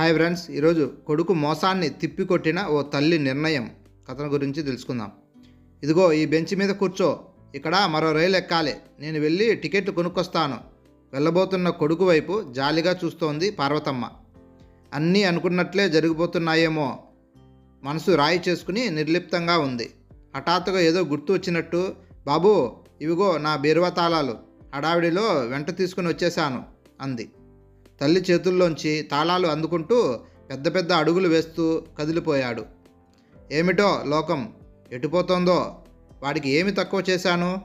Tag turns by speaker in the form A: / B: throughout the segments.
A: Hi friends ఈరోజు కొడుకు మోసాన్ని తిప్పికొట్టిన ఓ తల్లి నిర్ణయం. కథన గురించి తెలుసుకుందాం. ఇదిగో ఈ బెంచ్ మీద కూర్చో. ఇక్కడ మరో రైలు ఎక్కాలి. నేను వెళ్ళి టికెట్ కొనుక్కొస్తాను. వెళ్ళబోతున్న కొడుకు వైపు జాలిగా చూస్తోంది పార్వతమ్మ. అన్నీ అనుకున్నట్లే జరిగిపోతున్నాయేమో. మనసు రాయి చేసుకుని నిర్లిప్తంగా ఉంది. హఠాత్తుగా ఏదో గుర్తు వచ్చినట్టు బాబు ఇవిగో నా బీరువా తాళాలు. హడావిడిలో వెంట తీసుకుని వచ్చేశాను అంది. తల్లి చేతుల్లోంచి తాళాలు అందుకుంటూ పెద్ద పెద్ద అడుగులు వేస్తూ కదిలిపోయాడు. ఏమిటో లోకం ఎటుపోతోందో వాడికి ఏమి తక్కువ చేశాను?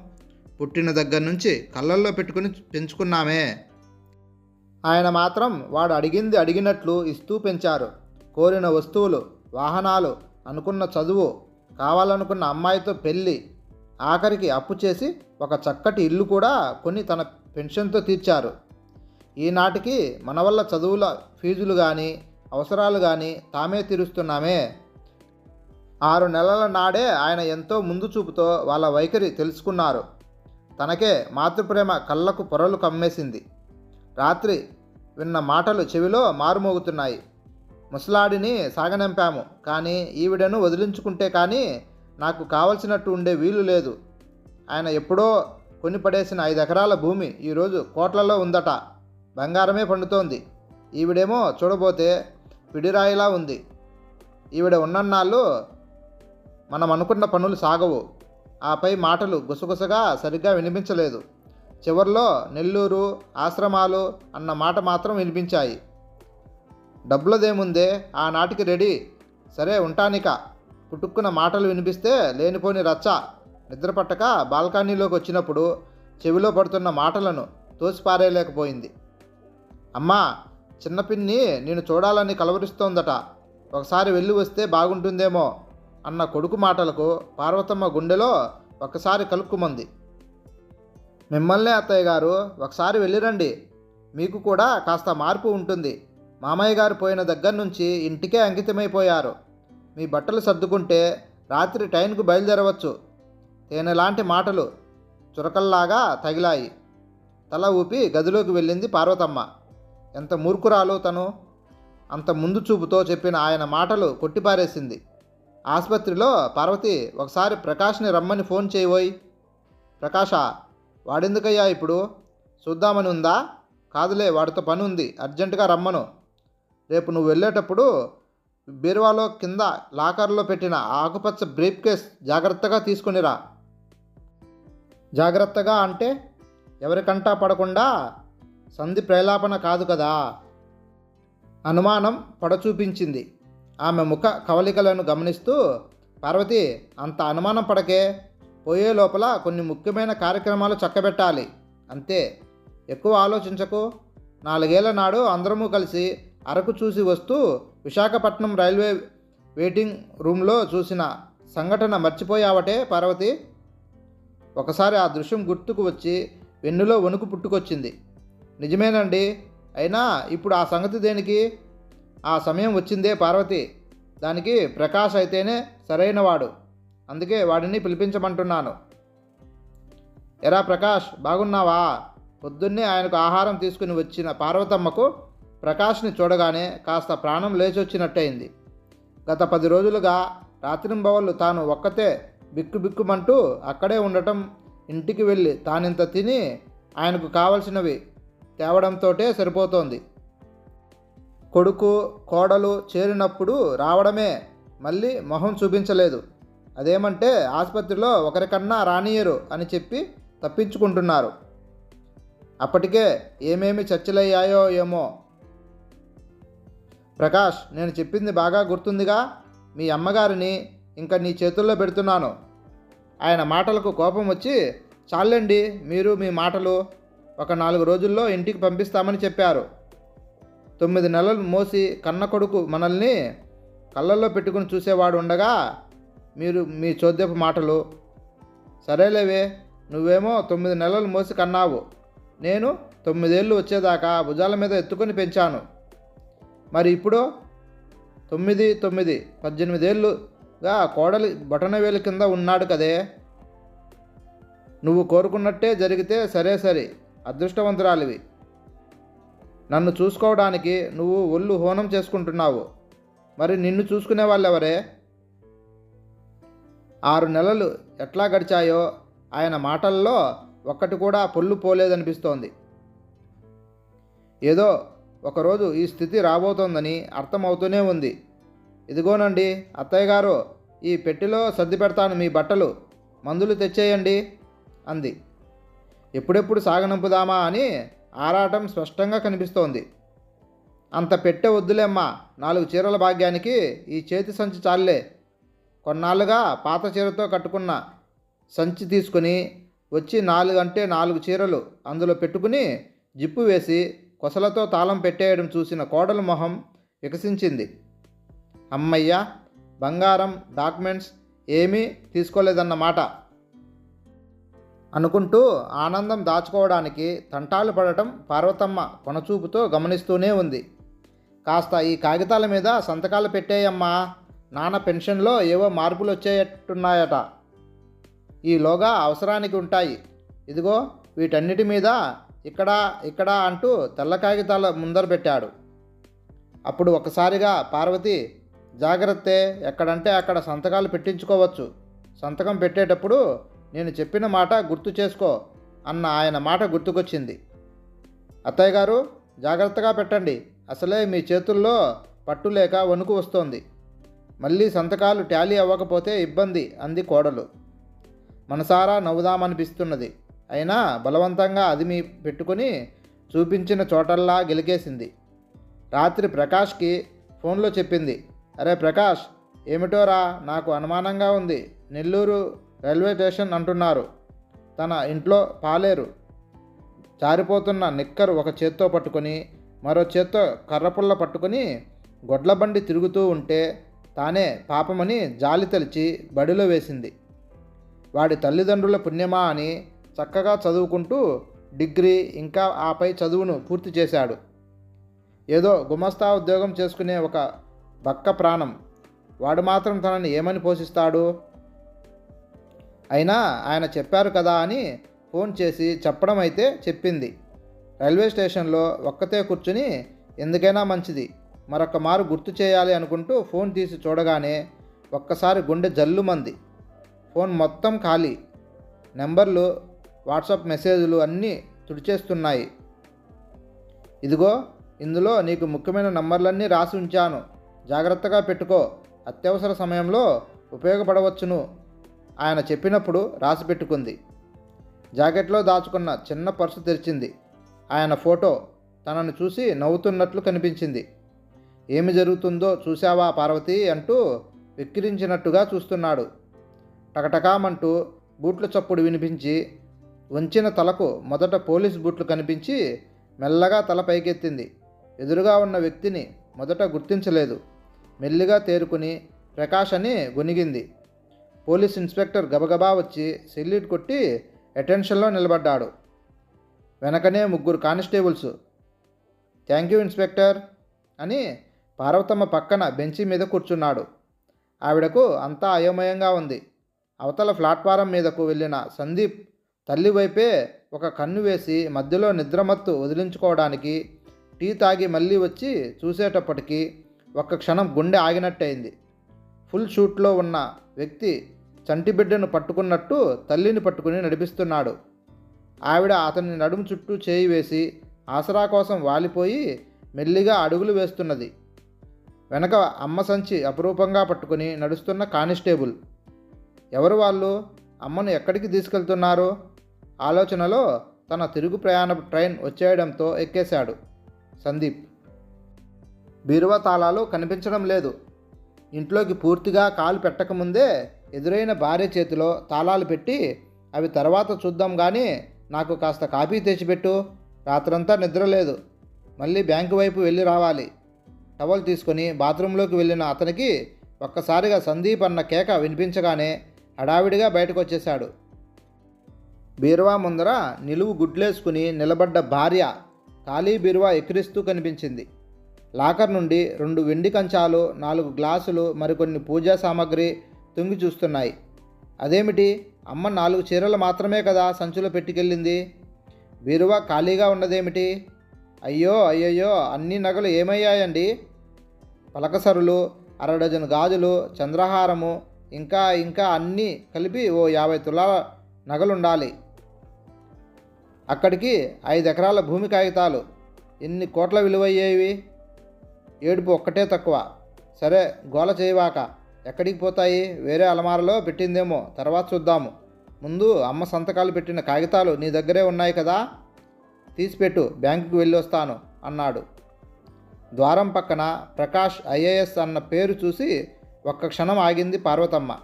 A: పుట్టిన దగ్గర నుంచి కళ్ళల్లో పెట్టుకుని పెంచుకున్నామే. ఆయన మాత్రం వాడు అడిగింది అడిగినట్లు ఇస్తూ పెంచారు. కోరిన వస్తువులు వాహనాలు అనుకున్న చదువు కావాలనుకున్న అమ్మాయితో పెళ్ళి ఆఖరికి అప్పు చేసి ఒక చక్కటి ఇల్లు కూడా కొని తన పెన్షన్తో తీర్చారు. ఈనాటికి మన వల్ల చదువుల ఫీజులు కానీ అవసరాలు కానీ తామే తీరుస్తున్నామే. ఆరు నెలల నాడే ఆయన ఎంతో ముందు చూపుతో వాళ్ళ వైఖరి తెలుసుకున్నారు. తనకే మాతృప్రేమ కళ్ళకు పొరలు కమ్మేసింది. రాత్రి విన్న మాటలు చెవిలో మారుమోగుతున్నాయి. ముసలాడిని సాగనంపాము కానీ ఈవిడను వదిలించుకుంటే కానీ నాకు కావలసినట్టు ఉండే వీలు లేదు. ఆయన ఎప్పుడో కొని పడేసిన ఐదు ఎకరాల భూమి ఈరోజు కోట్లలో ఉందట. బంగారమే పండుతోంది. ఈవిడేమో చూడబోతే పిడిరాయిలా ఉంది. ఈవిడ ఉన్నన్నాళ్ళు మనం అనుకున్న పనులు సాగవు. ఆపై మాటలు గుసగుసగా సరిగ్గా వినిపించలేదు. చివర్లో నెల్లూరు ఆశ్రమాలు అన్న మాట మాత్రం వినిపించాయి. డబ్బులదేముందే? ఆనాటికి రెడీ. సరే ఉంటానిక. పుట్టుక్కున మాటలు వినిపిస్తే లేనిపోని రచ్చ. నిద్రపట్టక బాల్కనీలోకి వచ్చినప్పుడు చెవిలో పడుతున్న మాటలను తోసిపారేయలేకపోయింది. అమ్మా చిన్నపిన్ని నేను చూడాలని కలవరిస్తోందట. ఒకసారి వెళ్ళి వస్తే బాగుంటుందేమో అన్న కొడుకు మాటలకు పార్వతమ్మ గుండెలో ఒకసారి కలుక్కుమంది. మిమ్మల్నే అత్తయ్య గారు ఒకసారి వెళ్ళిరండి. మీకు కూడా కాస్త మార్పు ఉంటుంది. మామయ్య గారు పోయిన దగ్గర నుంచి ఇంటికే అంకితమైపోయారు. మీ బట్టలు సర్దుకుంటే రాత్రి ట్రైన్కు బయలుదేరవచ్చు. తేనెలాంటి మాటలు చురకల్లాగా తగిలాయి. తల ఊపి గదిలోకి వెళ్ళింది పార్వతమ్మ. ఎంత మూర్ఖురాలు తను అంత ముందు చూపుతో చెప్పిన ఆయన మాటలు కొట్టిపారేసింది. ఆసుపత్రిలో పార్వతి ఒకసారి ప్రకాష్ని రమ్మని ఫోన్ చేయబోయి ప్రకాష వాడెందుకయ్యా ఇప్పుడు? చూద్దామని ఉందా? కాదులే వాడితో పని ఉంది అర్జెంటుగా రమ్మను. రేపు నువ్వు వెళ్ళేటప్పుడు బీరువాలో కింద లాకర్లో పెట్టిన ఆకుపచ్చ బ్రీఫ్ కేస్ జాగ్రత్తగా తీసుకునిరా. జాగ్రత్తగా అంటే ఎవరికంటా పడకుండా సంధి ప్రేలాపన కాదు కదా? అనుమానం పడచూపించింది. ఆమె ముఖ కవలికలను గమనిస్తూ పార్వతి అంత అనుమానం పడకే. పోయే లోపల కొన్ని ముఖ్యమైన కార్యక్రమాలు చక్కబెట్టాలి. అంతే. ఎక్కువ ఆలోచించకు. నాలుగేళ్ళ నాడు అందరము కలిసి అరకు చూసి వస్తూ విశాఖపట్నం రైల్వే వెయిటింగ్ రూమ్లో చూసిన సంఘటన మర్చిపోయావటే పార్వతి? ఒకసారి ఆ దృశ్యం గుర్తుకు వచ్చి వెన్నులో వణుకు పుట్టుకొచ్చింది. నిజమేనండి. అయినా ఇప్పుడు ఆ సంగతి దేనికి? ఆ సమయం వచ్చిందే పార్వతి. దానికి ప్రకాష్ అయితేనే సరైనవాడు. అందుకే వాడిని పిలిపించమంటున్నాను. ఎరా ప్రకాష్ బాగున్నావా? పొద్దున్నే ఆయనకు ఆహారం తీసుకుని వచ్చిన పార్వతమ్మకు ప్రకాష్ని చూడగానే కాస్త ప్రాణం లేచొచ్చినట్టయింది. గత పది రోజులుగా రాత్రింబవళ్ళు తాను ఒక్కతే బిక్కుబిక్కుమంటూ అక్కడే ఉండటం ఇంటికి వెళ్ళి తానింత తిని ఆయనకు కావలసినవి తేవడంతోటే సరిపోతోంది. కొడుకు కోడలు చేరినప్పుడు రావడమే. మళ్ళీ మొహం చూపించలేదు. అదేమంటే ఆసుపత్రిలో ఒకరికన్నా రానియరు అని చెప్పి తప్పించుకుంటున్నారు. అప్పటికే ఏమేమి చర్చలయ్యాయో ఏమో. ప్రకాష్ నేను చెప్పింది బాగా గుర్తుందిగా. మీ అమ్మగారిని ఇంకా నీ చేతుల్లో పెడుతున్నాను. ఆయన మాటలకు కోపం వచ్చి చాలండి మీరు మీ మాటలు ఒక నాలుగు రోజుల్లో ఇంటికి పంపిస్తామని చెప్పారు. తొమ్మిది నెలలు మోసి కన్న కొడుకు మనల్ని కళ్ళల్లో పెట్టుకుని చూసేవాడు ఉండగా మీరు మీ చోద్యపు మాటలు సరేలేవే నువ్వేమో తొమ్మిది నెలలు మోసి కన్నావు. నేను తొమ్మిదేళ్ళు వచ్చేదాకా భుజాల మీద ఎత్తుకొని పెంచాను. మరి ఇప్పుడు? తొమ్మిది తొమ్మిది పద్దెనిమిదేళ్ళుగా కోడలి బొటనవేలు కింద ఉన్నాడు కదే. నువ్వు కోరుకున్నట్టే జరిగితే సరే సరే అదృష్టవంతురాలివి. నన్ను చూసుకోవడానికి నువ్వు ఒళ్ళు హోనం చేసుకుంటున్నావు. మరి నిన్ను చూసుకునే వాళ్ళెవరే? ఆరు నెలలు ఎట్లా గడిచాయో ఆయన మాటల్లో ఒక్కటి కూడా పొల్లు పోలేదనిపిస్తోంది. ఏదో ఒకరోజు ఈ స్థితి రాబోతోందని అర్థమవుతూనే ఉంది. ఇదిగోనండి అత్తయ్య గారు ఈ పెట్టెలో సర్ది పెడతాను మీ బట్టలు. మందులు తెచ్చేయండి అంది. ఎప్పుడెప్పుడు సాగనంపుదామా అని ఆరాటం స్పష్టంగా కనిపిస్తోంది. అంత పెట్టె వద్దులేమ్మా నాలుగు చీరల భాగ్యానికి ఈ చేతి సంచి చాలే కొన్నాళ్ళుగా పాత చీరతో కట్టుకున్న సంచి తీసుకుని వచ్చి నాలుగు అంటే నాలుగు చీరలు అందులో పెట్టుకుని జిప్పు వేసి కొసలతో తాళం పెట్టేయడం చూసిన కోడల మొహం వికసించింది. అమ్మయ్య బంగారం డాక్యుమెంట్స్ ఏమీ తీసుకోలేదన్నమాట. అనుకుంటూ ఆనందం దాచుకోవడానికి తంటాలు పడటం పార్వతమ్మ కొనచూపుతో గమనిస్తూనే ఉంది. కాస్త ఈ కాగితాల మీద సంతకాలు పెట్టేయమ్మా నాన్న పెన్షన్లో ఏవో మార్పులు వచ్చేట్టున్నాయట ఈలోగా అవసరానికి ఉంటాయి. ఇదిగో వీటన్నిటి మీద ఇక్కడ ఇక్కడ అంటూ తెల్ల కాగితాల ముందర పెట్టాడు. అప్పుడు ఒకసారిగా పార్వతి జాగ్రత్తే ఎక్కడంటే అక్కడ సంతకాలు పెట్టించుకోవచ్చు. సంతకం పెట్టేటప్పుడు నేను చెప్పిన మాట గుర్తు చేసుకో అన్న ఆయన మాట గుర్తుకొచ్చింది. అత్తయ్య గారు జాగ్రత్తగా పెట్టండి. అసలే మీ చేతుల్లో పట్టు లేక వణుకు వస్తోంది. మళ్ళీ సంతకాలు టాలీ అవ్వకపోతే ఇబ్బంది అంది కోడలు. మనసారా నవ్వుదామనిపిస్తున్నది. అయినా బలవంతంగా అదిమి పెట్టుకుని చూపించిన చోటల్లా గెలికేసింది. రాత్రి ప్రకాష్కి ఫోన్లో చెప్పింది. అరే ప్రకాష్ ఏమిటోరా నాకు అనుమానంగా ఉంది. నెల్లూరు రైల్వే స్టేషన్ అంటున్నారు. తన ఇంట్లో పాలేరు. జారిపోతున్న నిక్కర్ ఒక చేత్తో పట్టుకొని మరో చేత్తో కర్రపుల్ల పట్టుకొని గొడ్లబండి తిరుగుతూ ఉంటే తానే పాపమని జాలి తలిచి బడిలో వేసింది. వాడి తల్లిదండ్రుల పుణ్యమా అని చక్కగా చదువుకుంటూ డిగ్రీ ఇంకా ఆపై చదువును పూర్తి చేశాడు. ఏదో గుమస్తా ఉద్యోగం చేసుకునే ఒక బక్క ప్రాణం. వాడు మాత్రం తనని ఏమని పోషిస్తాడు? అయినా ఆయన చెప్పారు కదా అని ఫోన్ చేసి చెప్పడం అయితే చెప్పింది. రైల్వే స్టేషన్లో ఒక్కతే కూర్చుని ఎందుకైనా మంచిది మరొక మారు గుర్తు చేయాలి అనుకుంటూ ఫోన్ తీసి చూడగానే ఒక్కసారి గుండె జల్లుమంది. ఫోన్ మొత్తం ఖాళీ. నెంబర్లు వాట్సాప్ మెసేజ్లు అన్నీ తుడిచేస్తున్నాయి. ఇదిగో ఇందులో నీకు ముఖ్యమైన నంబర్లన్నీ రాసి ఉంచాను. జాగ్రత్తగా పెట్టుకో. అత్యవసర సమయంలో ఉపయోగపడవచ్చును. ఆయన చెప్పినప్పుడు రాసిపెట్టుకుంది జాకెట్లో దాచుకున్న చిన్న పర్సు తెరిచింది. ఆయన ఫోటో తనను చూసి నవ్వుతున్నట్లు కనిపించింది. ఏమి జరుగుతుందో చూశావా పార్వతి అంటూ వెక్కిరించినట్టుగా చూస్తున్నాడు. టకటకామంటూ బూట్ల చప్పుడు వినిపించి వంచిన తలకు మొదట పోలీస్ బూట్లు కనిపించి మెల్లగా తల పైకెత్తింది. ఎదురుగా ఉన్న వ్యక్తిని మొదట గుర్తించలేదు. మెల్లిగా తేరుకుని ప్రకాష్ అని గొనిగింది పోలీస్ ఇన్స్పెక్టర్ గబగబా వచ్చి సెల్యూట్ కొట్టి అటెన్షన్లో నిలబడ్డాడు. వెనకనే ముగ్గురు కానిస్టేబుల్స్ థ్యాంక్ యూ ఇన్స్పెక్టర్ అని పార్వతమ్మ పక్కన బెంచి మీద కూర్చున్నాడు. ఆవిడకు అంతా అయోమయంగా ఉంది. అవతల ప్లాట్ఫారం మీదకు వెళ్ళిన సందీప్ తల్లి వైపే ఒక కన్ను వేసి మధ్యలో నిద్రమత్తు వదిలించుకోవడానికి టీ తాగి మళ్ళీ వచ్చి చూసేటప్పటికి ఒక్క క్షణం గుండె ఆగినట్టయింది. ఫుల్ షూట్లో ఉన్న వ్యక్తి చంటి బిడ్డను పట్టుకున్నట్టు తల్లిని పట్టుకుని నడిపిస్తున్నాడు. ఆవిడ అతని నడుము చుట్టూ చేయి వేసి ఆసరా కోసం వాలిపోయి మెల్లిగా అడుగులు వేస్తున్నది. వెనక అమ్మ సంచి అపురూపంగా పట్టుకుని నడుస్తున్న కానిస్టేబుల్. ఎవరు వాళ్ళు? అమ్మను ఎక్కడికి తీసుకెళ్తున్నారు? ఆలోచనలో తన తిరుగు ప్రయాణ ట్రైన్ వచ్చేయడంతో ఎక్కేశాడు సందీప్. బీరువా తాళాలు కనిపించడం లేదు. ఇంట్లోకి పూర్తిగా కాలు పెట్టకముందే ఎదురైన భార్య చేతిలో తాళాలు పెట్టి అవి తర్వాత చూద్దాం కానీ నాకు కాస్త కాఫీ తెచ్చిపెట్టు. రాత్రంతా నిద్ర లేదు. మళ్ళీ బ్యాంకు వైపు వెళ్ళి రావాలి. టవల్ తీసుకొని బాత్రూంలోకి వెళ్ళిన అతనికి ఒక్కసారిగా సందీప్ అన్న కేక వినిపించగానే హడావిడిగా బయటకు వచ్చేశాడు బీరువా ముందర నిలువు గుడ్లేసుకుని నిలబడ్డ భార్య ఖాళీ బీరువా ఎక్కిరిస్తూ కనిపించింది. లాకర్ నుండి రెండు వెండి కంచాలు నాలుగు గ్లాసులు మరికొన్ని పూజా సామాగ్రి తుంగి చూస్తున్నాయి. అదేమిటి? అమ్మ నాలుగు చీరలు మాత్రమే కదా సంచులో పెట్టుకెళ్ళింది. బీరువా ఖాళీగా ఉన్నదేమిటి? అయ్యో అయ్యయ్యో అన్ని నగలు ఏమయ్యాయండి? పలకసరులు అర డజన్ గాజులు చంద్రహారము ఇంకా ఇంకా అన్నీ కలిపి ఓ యాభై తులాల నగలుండాలి. అక్కడికి ఐదు ఎకరాల భూమి కాగితాలు. ఎన్ని కోట్ల విలువయ్యేవి? ఏడుపు ఒక్కటే తక్కువ. సరే గోల చేయవాక. ఎక్కడికి పోతాయి? వేరే అలమారలో పెట్టిందేమో. తర్వాత చూద్దాము. ముందు అమ్మ సంతకాలు పెట్టిన కాగితాలు నీ దగ్గరే ఉన్నాయి కదా? తీసిపెట్టు బ్యాంకుకి వెళ్ళి వస్తాను అన్నాడు. ద్వారం పక్కన ప్రకాష్ ఐఏఎస్ అన్న పేరు చూసి ఒక్క క్షణం ఆగింది పార్వతమ్మ.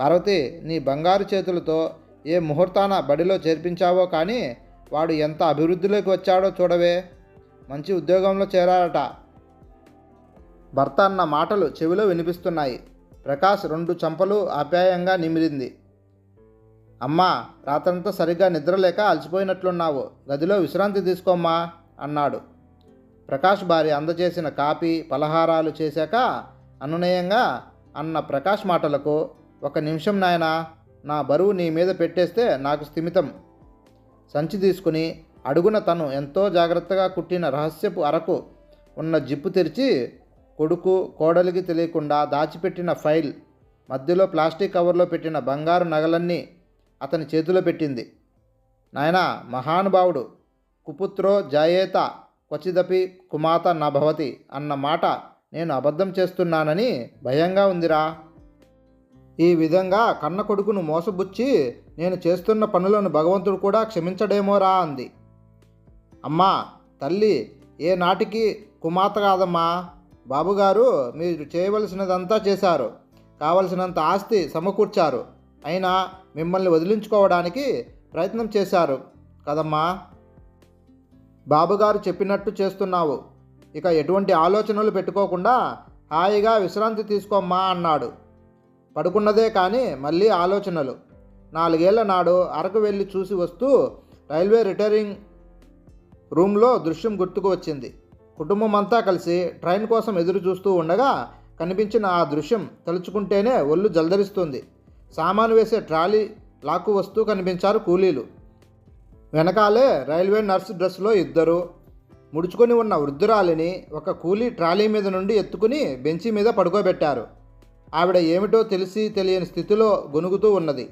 A: పార్వతి నీ బంగారు చేతులతో ఏ ముహూర్తాన బడిలో చేర్పించావో కానీ వాడు ఎంత అభివృద్ధిలోకి వచ్చాడో చూడవే. మంచి ఉద్యోగంలో చేరారట భర్త అన్న మాటలు చెవిలో వినిపిస్తున్నాయి. ప్రకాష్ రెండు చంపలు ఆప్యాయంగా నిమిరింది. అమ్మా రాత్రంతా సరిగ్గా నిద్రలేక అలసిపోయినట్లున్నావు. గదిలో విశ్రాంతి తీసుకోమ్మా అన్నాడు. ప్రకాష్ భార్య అందజేసిన కాపీ పలహారాలు చేశాక అనునయంగా అన్న ప్రకాష్ మాటలకు ఒక నిమిషం నాయనా నా బరువు నీ మీద పెట్టేస్తే నాకు స్థిమితం. సంచి తీసుకుని అడుగున తను ఎంతో జాగ్రత్తగా కుట్టిన రహస్యపు అరకు ఉన్న జిప్పు తెరిచి కొడుకు కోడలికి తెలియకుండా దాచిపెట్టిన ఫైల్ మధ్యలో ప్లాస్టిక్ కవర్లో పెట్టిన బంగారు నగలన్నీ అతని చేతిలో పెట్టింది. నాయనా మహానుభావుడు కుపుత్రో జాయేత క్వచిదపి కుమాత నా భవతి అన్న మాట నేను అబద్ధం చేస్తున్నానని భయంగా ఉందిరా. ఈ విధంగా కన్న కొడుకును మోసబుచ్చి నేను చేస్తున్న పనులను భగవంతుడు కూడా క్షమించడేమోరా అంది. అమ్మా తల్లి ఏ నాటికి కుమాత కాదమ్మా. బాబుగారు మీరు చేయవలసినదంతా చేశారు. కావలసినంత ఆస్తి సమకూర్చారు. అయినా మిమ్మల్ని వదిలించుకోవడానికి ప్రయత్నం చేశారు. కదమ్మా! బాబుగారు చెప్పినట్టు చేస్తున్నావు. ఇక ఎటువంటి ఆలోచనలు పెట్టుకోకుండా హాయిగా విశ్రాంతి తీసుకోమ్మా అన్నాడు. పడుకున్నదే కానీ మళ్ళీ ఆలోచనలు. నాలుగేళ్ళ నాడు అరకు వెళ్ళి చూసి వస్తూ రైల్వే రిటైరింగ్ రూమ్లో దృశ్యం గుర్తుకు వచ్చింది. కుటుంబం అంతా కలిసి ట్రైన్ కోసం ఎదురు చూస్తూ ఉండగా కనిపించిన ఆ దృశ్యం తలుచుకుంటేనే ఒళ్ళు జల్దరిస్తుంది సామాను వేసే ట్రాలీ లాక్కు వస్తూ కనిపించారు కూలీలు. వెనకాలే రైల్వే నర్స్ డ్రెస్లో ఇద్దరు. ముడుచుకొని ఉన్న వృద్ధురాలిని ఒక కూలీ ట్రాలీ మీద నుండి ఎత్తుకుని బెంచి మీద పడుకోబెట్టారు. ఆవిడ ఏమిటో తెలిసి తెలియని స్థితిలో గొనుగుతూ ఉన్నది.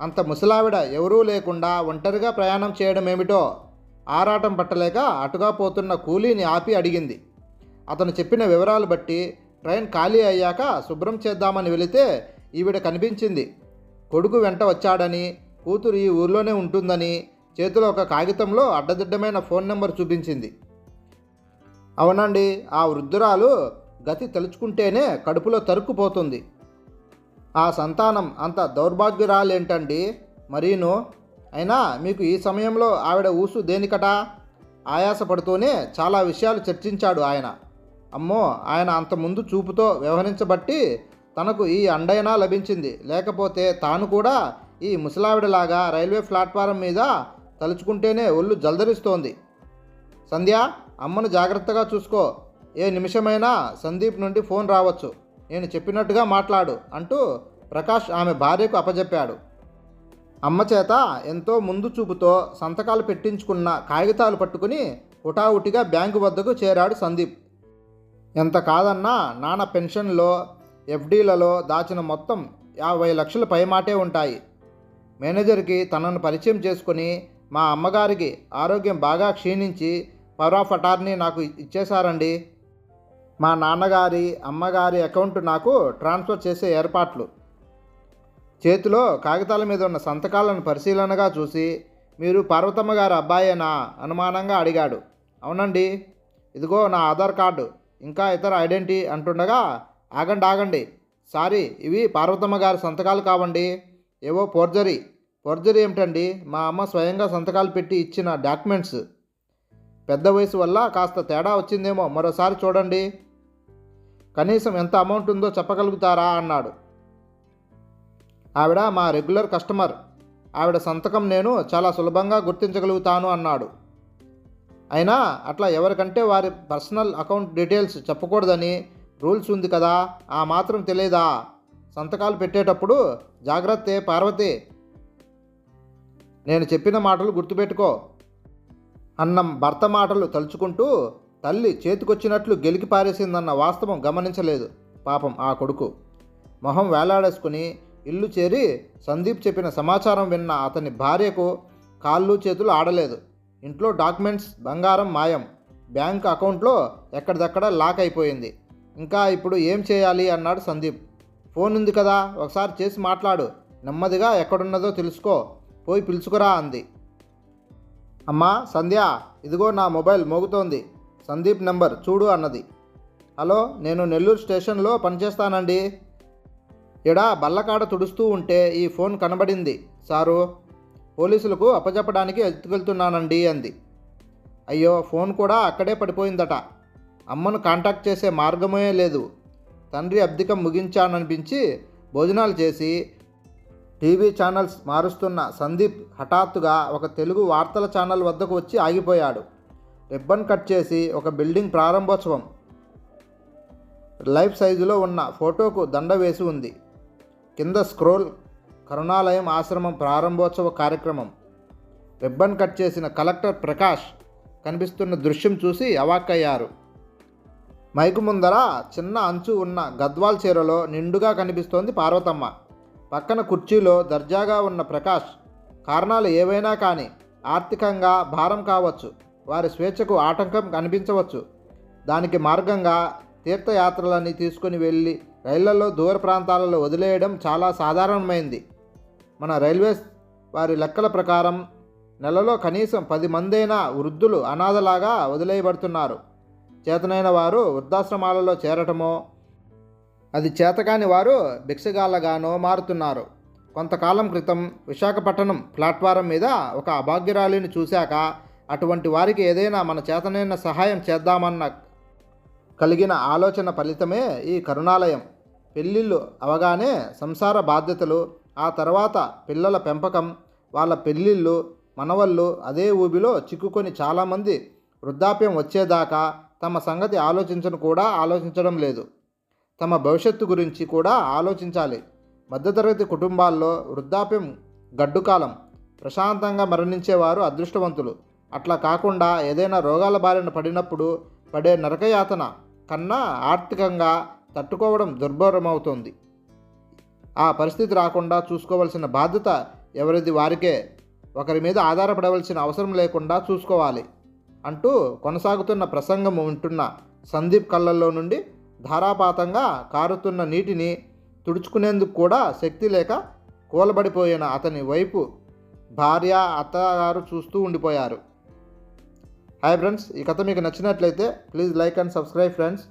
A: అంత ముసలావిడ ఎవరూ లేకుండా ఒంటరిగా ప్రయాణం చేయడం ఏమిటో ఆరాటం పట్టలేక అటుగా పోతున్న కూలీని ఆపి అడిగింది. అతను చెప్పిన వివరాలు బట్టి ట్రైన్ ఖాళీ అయ్యాక శుభ్రం చేద్దామని వెళితే ఈవిడ కనిపించింది. కొడుకు వెంట వచ్చాడని కూతురు ఈ ఊర్లోనే ఉంటుందని చేతిలో ఒక కాగితంలో అడ్డదిడ్డమైన ఫోన్ నెంబర్ చూపించింది. అవునండి ఆ వృద్ధురాలు గతి తలుచుకుంటేనే కడుపులో తరుక్కుపోతుంది. ఆ సంతానం అంత దౌర్భాగ్యురాలేంటండి? మరీను అయినా మీకు ఈ సమయంలో ఆవిడ ఊసు దేనికట? ఆయాసపడుతూనే చాలా విషయాలు చర్చించాడు ఆయన. అమ్మో ఆయన అంత ముందు చూపుతో వ్యవహరించబట్టి తనకు ఈ అండైనా లభించింది. లేకపోతే తాను కూడా ఈ ముసలావిడలాగా రైల్వే ప్లాట్ఫారం మీద తలుచుకుంటేనే ఒళ్ళు జల్దరిస్తోంది సంధ్య అమ్మను జాగ్రత్తగా చూసుకో. ఏ నిమిషమైనా సందీప్ నుండి ఫోన్ రావచ్చు. నేను చెప్పినట్టుగా మాట్లాడు అంటూ ప్రకాష్ ఆమె భార్యకు అప్పజెప్పాడు. అమ్మ చేత ఎంతో ముందు చూపుతో సంతకాలు పెట్టించుకున్న కాగితాలు పట్టుకుని హుటాహుటిగా బ్యాంకు వద్దకు చేరాడు సందీప్. ఎంత కాదన్నా నాన్న పెన్షన్లో ఎఫ్డీలలో దాచిన మొత్తం యాభై లక్షల పైమాటే ఉంటాయి. మేనేజర్కి తనను పరిచయం చేసుకుని మా అమ్మగారికి ఆరోగ్యం బాగా క్షీణించి పవర్ ఆఫ్ అటార్నీ నాకు ఇచ్చేశారండి. మా నాన్నగారి అమ్మగారి అకౌంట్ నాకు ట్రాన్స్ఫర్ చేసే ఏర్పాట్లు. చేతిలో కాగితాల మీద ఉన్న సంతకాలను పరిశీలనగా చూసి మీరు పార్వతమ్మ గారి అబ్బాయేనా? అనుమానంగా అడిగాడు. అవునండి. ఇదిగో నా ఆధార్ కార్డు. ఇంకా ఇతర ఐడెంటిటీ అంటుండగా ఆగండి ఆగండి. సారీ ఇవి పార్వతమ్మ గారి సంతకాలు కావండి. ఏవో ఫోర్జరీ. ఫోర్జరీ ఏమిటండి? మా అమ్మ స్వయంగా సంతకాలు పెట్టి ఇచ్చిన డాక్యుమెంట్స్. పెద్ద వయసు వల్ల కాస్త తేడా వచ్చిందేమో. మరోసారి చూడండి. కనీసం ఎంత అమౌంట్ ఉందో చెప్పగలుగుతారా? అన్నాడు. ఆవిడ మా రెగ్యులర్ కస్టమర్. ఆవిడ సంతకం నేను చాలా సులభంగా గుర్తించగలుగుతాను అన్నాడు. అయినా అట్లా ఎవరికంటే వారి పర్సనల్ అకౌంట్ డీటెయిల్స్ చెప్పకూడదని రూల్స్ ఉంది కదా ఆ మాత్రం తెలియదా సంతకాలు పెట్టేటప్పుడు జాగ్రత్తే పార్వతి. నేను చెప్పిన మాటలు గుర్తుపెట్టుకో. అన్నం భర్త మాటలు తలుచుకుంటూ తల్లి చేతికొచ్చినట్లు గెలికి పారేసిందన్న వాస్తవం గమనించలేదు పాపం ఆ కొడుకు. మొహం వేలాడేసుకుని ఇల్లు చేరి సందీప్ చెప్పిన సమాచారం విన్న అతని భార్యకు కాళ్ళు చేతులు ఆడలేదు. ఇంట్లో డాక్యుమెంట్స్ బంగారం మాయం. బ్యాంక్ అకౌంట్లో ఎక్కడిదక్కడ లాక్ అయిపోయింది. ఇంకా ఇప్పుడు ఏం చేయాలి అన్నాడు సందీప్. ఫోన్ ఉంది కదా ఒకసారి చేసి మాట్లాడు. నెమ్మదిగా ఎక్కడున్నదో తెలుసుకో. పోయి పిలుచుకురా అంది. అమ్మా సంధ్య ఇదిగో నా మొబైల్ మోగుతోంది. సందీప్ నెంబర్ చూడు అన్నది. హలో నేను నెల్లూరు స్టేషన్లో పనిచేస్తానండి. ఎడా బల్లకాడ తుడుస్తూ ఉంటే ఈ ఫోన్ కనబడింది. సారు పోలీసులకు అప్పచెప్పడానికి ఎత్తుకెళ్తున్నానండి అంది. అయ్యో ఫోన్ కూడా అక్కడే పడిపోయిందట. అమ్మను కాంటాక్ట్ చేసే మార్గమే లేదు. తండ్రి అబ్దికం ముగించాననిపించి భోజనాలు చేసి టీవీ ఛానల్స్ మారుస్తున్న సందీప్ హఠాత్తుగా ఒక తెలుగు వార్తల ఛానల్ వద్దకు వచ్చి ఆగిపోయాడు. రిబ్బన్ కట్ చేసి ఒక బిల్డింగ్ ప్రారంభోత్సవం. లైఫ్ సైజులో ఉన్న ఫోటోకు దండ వేసి ఉంది. కింద స్క్రోల్ కరుణాలయం ఆశ్రమం ప్రారంభోత్సవ కార్యక్రమం. రిబ్బన్ కట్ చేసిన కలెక్టర్ ప్రకాష్ కనిపిస్తున్న దృశ్యం చూసి అవాక్కయ్యారు. మైకు ముందర చిన్న అంచు ఉన్న గద్వాల్ చీరలో నిండుగా కనిపిస్తోంది పార్వతమ్మ. పక్కన కుర్చీలో దర్జాగా ఉన్న ప్రకాష్ కారణాలు ఏవైనా కానీ ఆర్థికంగా భారం కావచ్చు వారి స్వేచ్ఛకు ఆటంకం కనిపించవచ్చు. దానికి మార్గంగా తీర్థయాత్రలన్నీ తీసుకుని వెళ్ళి రైళ్ళలో దూర ప్రాంతాలలో వదిలేయడం చాలా సాధారణమైంది. మన రైల్వేస్ వారి లెక్కల ప్రకారం నెలలో కనీసం పది మందైనా వృద్ధులు అనాథలాగా వదిలేయబడుతున్నారు. చేతనైన వారు వృద్ధాశ్రమాలలో చేరటమో అది చేతకాని వారు భిక్షగాళ్ళగానో మారుతున్నారు. కొంతకాలం క్రితం విశాఖపట్నం ప్లాట్ఫారం మీద ఒక అభాగ్యరాలిని చూశాక అటువంటి వారికి ఏదైనా మన చేతనైన సహాయం చేద్దామన్న కలిగిన ఆలోచన ఫలితమే ఈ కరుణాలయం. పెళ్ళిళ్ళు అవగానే సంసార బాధ్యతలు ఆ తర్వాత పిల్లల పెంపకం వాళ్ళ పెళ్ళిళ్ళు మనవళ్ళు అదే ఊబిలో చిక్కుకొని చాలామంది వృద్ధాప్యం వచ్చేదాకా తమ సంగతి ఆలోచించను కూడా ఆలోచించడం లేదు. తమ భవిష్యత్తు గురించి కూడా ఆలోచించాలి. మధ్యతరగతి కుటుంబాల్లో వృద్ధాప్యం గడ్డుకాలం. ప్రశాంతంగా మరణించేవారు అదృష్టవంతులు. అట్లా కాకుండా ఏదైనా రోగాల బారిన పడినప్పుడు పడే నరకయాతన కన్నా ఆర్థికంగా తట్టుకోవడం దుర్భరమవుతుంది. ఆ పరిస్థితి రాకుండా చూసుకోవలసిన బాధ్యత ఎవరిది వారికే. ఒకరి మీద ఆధారపడవలసిన అవసరం లేకుండా చూసుకోవాలి అంటూ కొనసాగుతున్న ప్రసంగం వింటున్న సందీప్ కళ్ళల్లో నుండి ధారాపాతంగా కారుతున్న నీటిని తుడుచుకునేందుకు కూడా శక్తి లేక కూలబడిపోయిన అతని వైపు భార్య అత్తగారు చూస్తూ ఉండిపోయారు. హాయ్ ఫ్రెండ్స్ ఈ కథ మీకు నచ్చినట్లయితే please like and subscribe friends.